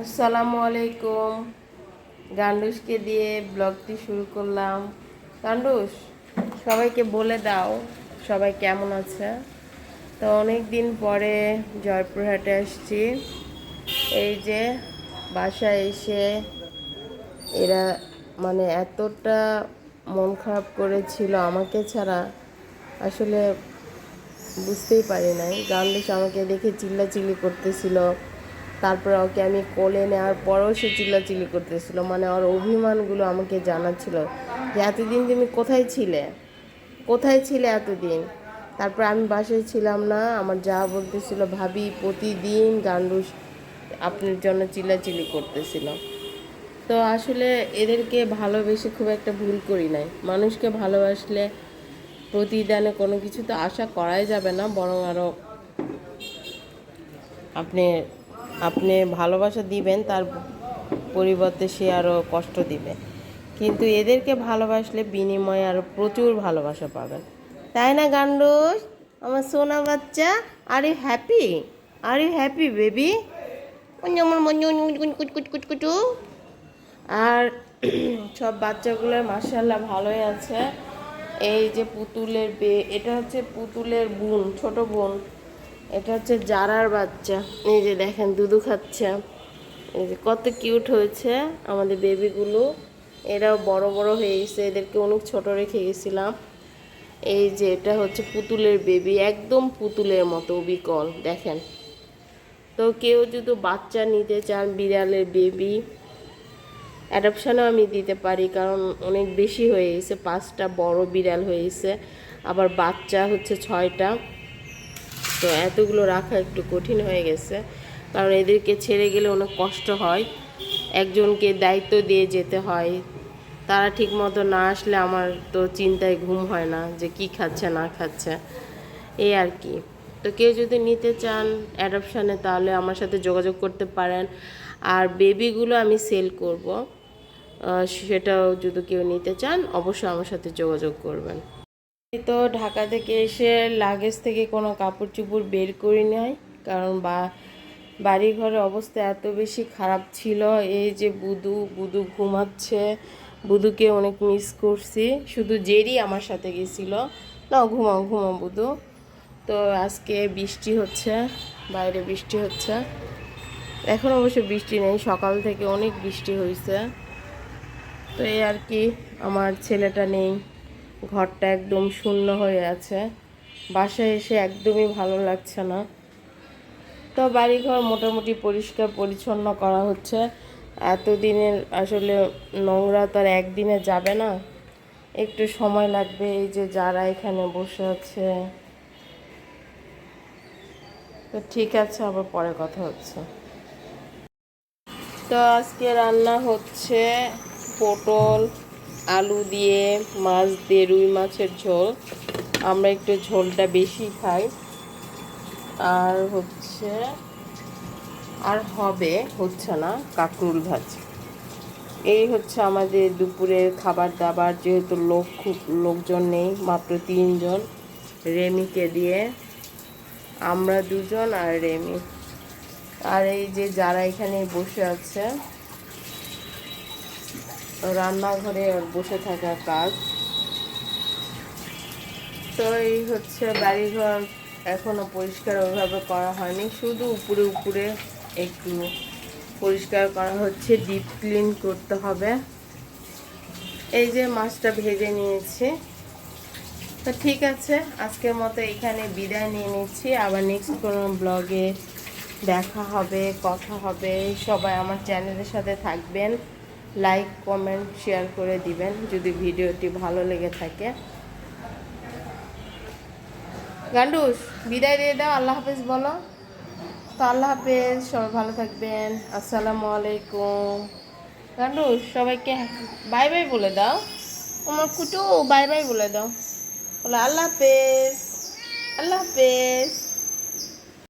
আসসালামু আলাইকুম। গান্ডুসকে দিয়ে ব্লগটি শুরু করলাম। গান্ডুস সবাইকে বলে দাও, সবাই কেমন আছে? তো অনেক দিন পরে জয়পুরহাটে আসছি। এই যে বাসায় এসে এরা মানে এতটা মন খারাপ করেছিল আমাকে ছাড়া, আসলে বুঝতেই পারি নাই। গান্ডুস আমাকে দেখে চিল্লাচিল্লি করতেছিল। তারপরে ওকে আমি কোলে নেওয়ার পরেও সে চিল্লাচিল্লি করতেছিল। মানে ওর অভিমানগুলো আমাকে জানাচ্ছিল যে, এতদিন তুমি কোথায় ছিলে? কোথায় ছিলে এতদিন? তারপর আমি বাসায় ছিলাম না, আমার যা বলতেছিল, ভাবি, প্রতিদিন গান্ডুস আপনার জন্য চিল্লাচিল্লি করতেছিল। তো আসলে এদেরকে ভালোবেসে খুব একটা ভুল করি নাই। মানুষকে ভালোবাসলে প্রতিদানে কোনো কিছু তো আশা করাই যাবে না, বরং আরও আপনি আপনি ভালোবাসা দিবেন, তার পরিবর্তে সে আরও কষ্ট দিবে। কিন্তু এদেরকে ভালোবাসলে বিনিময়ে আরও প্রচুর ভালোবাসা পাবেন। তাই না, গান্ডুস? আমার সোনা বাচ্চা are you happy are you happy baby যেমন কুচকুচকুচকুচু আর সব বাচ্চাগুলোর মাসাল্লাহ ভালোই আছে। এই যে পুতুলের বে, এটা হচ্ছে পুতুলের বোন, ছোট বোন। এটা হচ্ছে জারার বাচ্চা। এই যে দেখেন, দুধু খাচ্ছে। এই যে কত কিউট হয়েছে আমাদের বেবিগুলো। এরাও বড় বড় হয়ে গেছে। এদেরকে অনেক ছোট রেখে গেছিলাম। এই যে এটা হচ্ছে পুতুলের বেবি, একদম পুতুলের মতো বিকল, দেখেন। তো কেউ যদি বাচ্চা নিতে চান বিড়ালের বেবি অ্যাডপশানও আমি দিতে পারি, কারণ অনেক বেশি হয়ে গেছে। পাঁচটা বড় বিড়াল হয়ে গেছে। আবার বাচ্চা হচ্ছে ছয়টা। তো এতগুলো রাখা একটু কঠিন হয়ে গেছে। কারণ এদেরকে ছেড়ে গেলে অনেক কষ্ট হয়। একজনকে দায়িত্ব দিয়ে যেতে হয়। তারা ঠিক মতো না আসলে আমার তো চিন্তায় ঘুম হয় না যে কি খাচ্ছে, না খাচ্ছে। এই আর কি। তো কেউ যদি নিতে চান অ্যাডপশানে তাহলে আমার সাথে যোগাযোগ করতে পারেন। আর বেবিগুলো আমি সেল করব। সেটাও যদি কেউ নিতে চান, অবশ্যই আমার সাথে যোগাযোগ করবেন। তো ঢাকা থেকে এসে লাগেজ থেকে কোনো কাপড় চুপড় বের করি নাই, কারণ বা বাড়ি ঘরের অবস্থা এত বেশি খারাপ ছিল, এই যে বুদু বুদু ঘুমাচ্ছে, বুদুকে অনেক মিস করছি, শুধু জেরি আমার সাথে গেছিল, না ঘুমাও ঘুমাও বুদু, তো আজকে বৃষ্টি হচ্ছে, বাইরে বৃষ্টি হচ্ছে, এখন অবশ্য বৃষ্টি নেই, সকাল থেকে অনেক বৃষ্টি হয়েছে তো এই আর কি, আমার ছেলেটা নেই। ঘরটা একদম শূন্য হয়ে আছে। বাসায় এসে একদমই ভালো লাগছে না। তো বাড়িঘর মোটামুটি পরিষ্কার পরিচ্ছন্ন করা হচ্ছে। এতদিনের আসলে নোংরা তো আর একদিনে যাবে না। একটু সময় লাগবে এই যে যারা এখানে বসে আছে। তো ঠিক আছে, আবার পরে কথা হচ্ছে। তো আজকে রান্না হচ্ছে পটল আলু দিয়ে মাছ দিয়ে রুই মাছের ঝোল। আমরা একটু ঝোলটা বেশি খাই। আর হচ্ছে, আর হবে হচ্ছে না কাকরুল ভাজি। এই হচ্ছে আমাদের দুপুরের খাবার দাবার যেহেতু লোক খুব, লোকজন নেই, মাত্র তিনজন। রেমিকে দিয়ে আমরা দুজন আর রেমি। আর এই যে যারা এখানে বসে আছে রান্নাঘরে বসে থাকার কাজ। তো এই হচ্ছে বাড়িঘর এখনও পরিষ্কার ওইভাবে করা হয়নি, শুধু উপরে উপরে একটু পরিষ্কার করা হচ্ছে ডিপ ক্লিন করতে হবে। এই যে মাছটা ভেজে নিয়েছি। তো ঠিক আছে, আজকের মতো এখানে বিদায় নিয়ে নিচ্ছি। আবার নেক্সট কোনো ব্লগে দেখা হবে, কথা হবে। সবাই আমার চ্যানেলের সাথে থাকবেন। লাইক, কমেন্ট, শেয়ার করে দিবেন যদি ভিডিওটি ভালো লেগে থাকে। গান্ডুস, বিদায় দিয়ে দাও, আল্লাহ হাফেজ বলো। তো আল্লাহ হাফেজ, সবাই ভালো থাকবেন। আসসালামু আলাইকুম। গান্ডুস, সবাইকে বাই বাই বলে দাও। আমার কুটু, বাই বাই বলে দাও। বলো, আল্লাহ হাফেজ আল্লাহ হাফেজ।